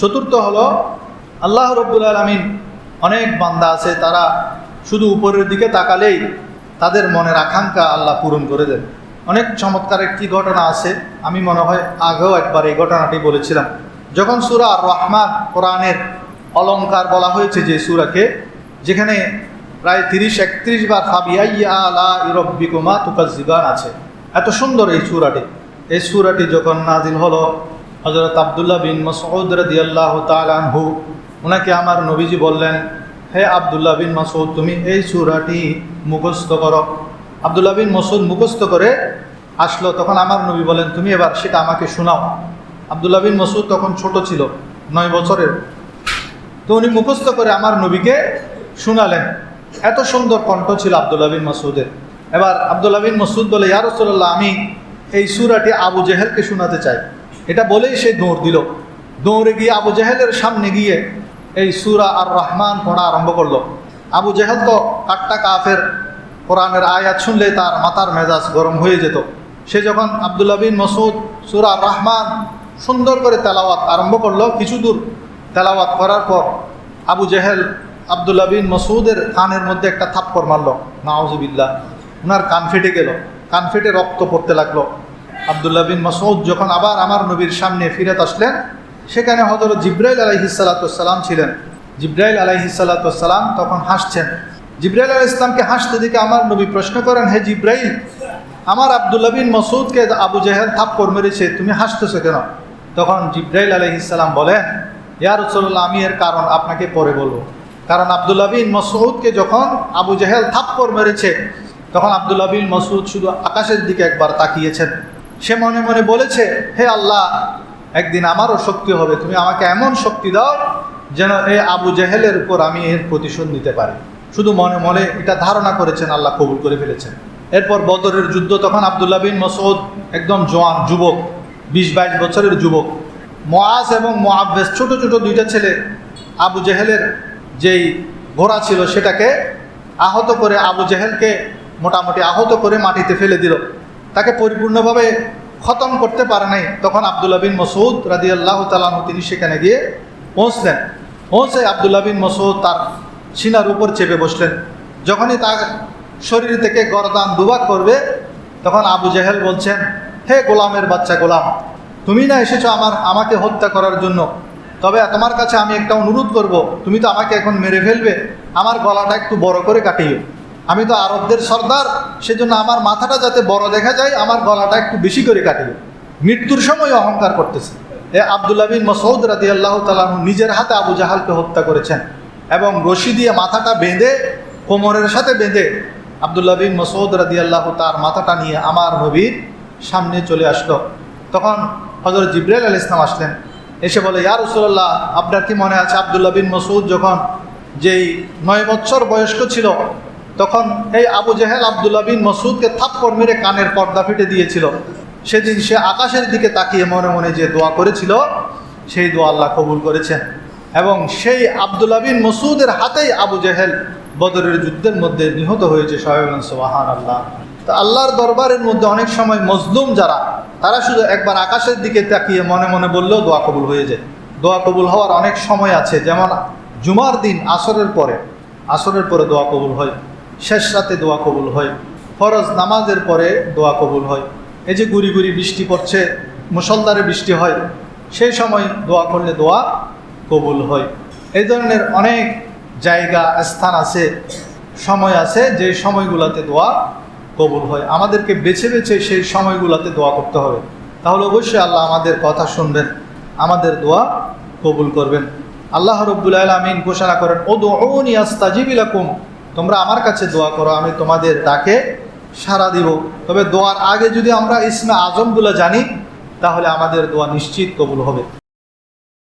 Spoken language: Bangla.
চতুর্থ হলো আল্লাহ রব্বুল আলমিন অনেক বান্দা আছে, তারা শুধু উপরের দিকে তাকালেই তাদের মনের আকাঙ্ক্ষা আল্লাহ পূরণ করে দেন। অনেক চমৎকার একটি ঘটনা আছে, আমি মনে হয় আগেও একবার এই ঘটনাটি বলেছিলাম। যখন সুরা রহমান কোরআনের অলঙ্কার বলা হয়েছে যে সুরাকে, যেখানে প্রায় তিরিশ, একত্রিশ বার ফাবিয়াইয়া আলা তুকাজিবান আছে। এত সুন্দর এই সুরাটি। এই সুরাটি যখন নাজিল হলো হজরত আবদুল্লাহ বিন মসউদ রাদিয়াল্লাহু তাআলা আনহু ওনাকে আমার নবীজি বললেন, হে আবদুল্লাহ বিন মাসউদ, তুমি এই সুরাটি মুখস্থ করো। আবদুল্লাহ বিন মসউদ মুখস্থ করে আসলো, তখন আমার নবী বলেন, তুমি এবার সেটা আমাকে শোনাও। আবদুল্লাহ বিন মসউদ তখন ছোট ছিল, নয় বছরের। তো উনি মুখস্থ করে আমার নবীকে শুনালেন। এত সুন্দর কণ্ঠ ছিল আবদুল্লাহ বিন মাসুদের এবার আবদুল্লাহ বিন মসুদ বলে, ইয়া রসুল্লাহ আমি এই সুরাটি আবু জেহেলকে শোনাতে চাই। এটা বলেই সে দৌড় দিল। দৌড়ে গিয়ে আবু জেহেলের সামনে গিয়ে এই সুরা আর রহমান পড়া আরম্ভ করল। আবু জেহেল তো কাট্টা কাফের, কোরআনের আয়াত শুনলে তার মাথার মেজাজ গরম হয়ে যেত। সে যখন আবদুল্লাহ বিন মসুদ সুরা রহমান সুন্দর করে তেলাওয়াত আরম্ভ করল, কিছু দূর তেলাওয়াত করার পর আবু জেহেল আবদুল্লাহ বিন মসুদের কানের মধ্যে একটা থাপ্পড় মারলো। নাউজুবিল্লাহ ওনার কান ফেটে গেল। কান ফেটে রক্ত পড়তে লাগল। আবদুল্লাহ বিন মসউদ যখন আবার আমার নবীর সামনে ফিরত আসলেন, সেখানে হজরত জিব্রাইল আলাইহিসাল্লাতাম ছিলেন। জিব্রাইল আলাইহিসাল্লাতাম তখন হাসছেন। জিব্রাইল আলাহ ইসলামকে হাসতে দিকে আমার নবী প্রশ্ন করেন, হে জিব্রাইল, আমার আবদুল্লাহ বিন মসুদকে আবু জেহেল থাপ্পড় মেরেছে, তুমি হাসতেছো কেন? তখন জিব্রাইল আলাইহিসাল্লাম বলেন, ইয়া রসল্লাহ আমি এর কারণ আপনাকে পরে বলব। কারণ আবদুল্লাহ বিন মসউদকে যখন আবু জেহেল থাপ্পড় মেরেছে, তখন আবদুল্লাহ বিন মসউদ শুধু আকাশের দিকে একবার তাকিয়েছেন। সে মনে মনে বলেছে, হে আল্লাহ, একদিন আমারও শক্তি হবে। তুমি আমাকে এমন শক্তি দাও যেন এই আবু জেহেলের উপর আমি এর প্রতিশোধ নিতে পারি। শুধু মনে মনে এটা ধারণা করেছেন, আল্লাহ কবুল করে ফেলেছেন। এরপর বদরের যুদ্ধ, তখন আবদুল্লাহ বিন মসৌদ একদম জোয়ান যুবক, বিশ বাইশ বছরের যুবক। মোয়াজ এবং মোয়াব্বেস ছোট ছোট দুইটা ছেলে, আবু জেহেলের যেই ঘোড়া ছিল সেটাকে আহত করে, আবু জেহেলকে মোটামুটি আহত করে মাটিতে ফেলে দিল। তাকে পরিপূর্ণভাবে খতম করতে পারে নাই। তখন আবদুল্লাহ বিন মসুদ রাজি আল্লাহ তালাহ তিনি সেখানে গিয়ে পৌঁছলেন। পৌঁছে আবদুল্লাহ বিন মসুদ তার সিনার উপর চেপে বসলেন। যখনই তার শরীর থেকে গরদান দুবাক করবে, তখন আবু জেহেল বলছেন, হে গোলামের বাচ্চা গোলাম, তুমি না এসেছ আমার, আমাকে হত্যা করার জন্য। তবে তোমার কাছে আমি একটা অনুরোধ করব, তুমি তো আমাকে এখন মেরে ফেলবে। আমার গলাটা একটু বড় করে কাটিও আমি তো আরবদের সর্দার, সেজন্য আমার মাথাটা যাতে বড় দেখা যায়, আমার গলাটা একটু বেশি করে কাটিও মৃত্যুর সময় অহংকার করতেছে। এ আবদুল্লাহ বিন মসৌদ রাদি আল্লাহ তালাহ নিজের হাতে আবু জাহালকে হত্যা করেছেন এবং রশি দিয়ে মাথাটা বেঁধে, কোমরের সাথে বেঁধে আবদুল্লাহ বিন মসৌদ রাদি আল্লাহ তার মাথাটা নিয়ে আমার নবীর সামনে চলে আসলো। তখন হজরত জিব্রাইল আল ইসলাম আসলেন। এসে বলে, ইয়া রসুল্লাহ আপনার কি মনে আছে আবদুল্লাহ বিন মসুদ যখন যেই নয় বছর বয়স্ক ছিল তখন এই আবু জেহেল আবদুল্লাহ বিন মসুদকে থাপ্পড় মেরে কানের পর্দা ফেটে দিয়েছিল। সেদিন সে আকাশের দিকে তাকিয়ে মনে মনে যে দোয়া করেছিল, সেই দোয়া আল্লাহ কবুল করেছেন। এবং সেই আবদুল্লাহ বিন মসুদের হাতেই আবু জেহেল বদরের যুদ্ধের মধ্যে নিহত হয়েছে সাহেবান সোহান আল্লাহ তো আল্লাহর দরবারের মধ্যে অনেক সময় মজলুম যারা, তারা শুধু একবার আকাশের দিকে তাকিয়ে মনে মনে বললেও দোয়া কবুল হয়ে যায়। দোয়া কবুল হওয়ার অনেক সময় আছে, যেমন জুমার দিন আসরের পরে। আসরের পরে দোয়া কবুল হয়। শেষ রাতে দোয়া কবুল হয়। ফরজ নামাজের পরে দোয়া কবুল হয়। এই যে গুড়ি গুড়ি বৃষ্টি পড়ছে মুসলদারে বৃষ্টি হয়, সেই সময় দোয়া করলে দোয়া কবুল হয়। এই ধরনের অনেক জায়গা, স্থান আছে, সময় আছে যে সময়গুলোতে দোয়া কবুল হয়। আমাদেরকে বেছে বেছে সেই সময়গুলোতে দোয়া করতে হবে। তাহলে অবশ্যই আল্লাহ আমাদের কথা শুনবেন, আমাদের দোয়া কবুল করবেন। আল্লাহ রব্বুল আলমিন ঘোষণা করেন ও আস্তাজিবিলাকুম তোমরা আমার কাছে দোয়া করো, আমি তোমাদের তাকে সাড়া দিব। তবে দোয়ার আগে যদি আমরা ইসমে আজমগুলো জানি, তাহলে আমাদের দোয়া নিশ্চিত কবুল হবে।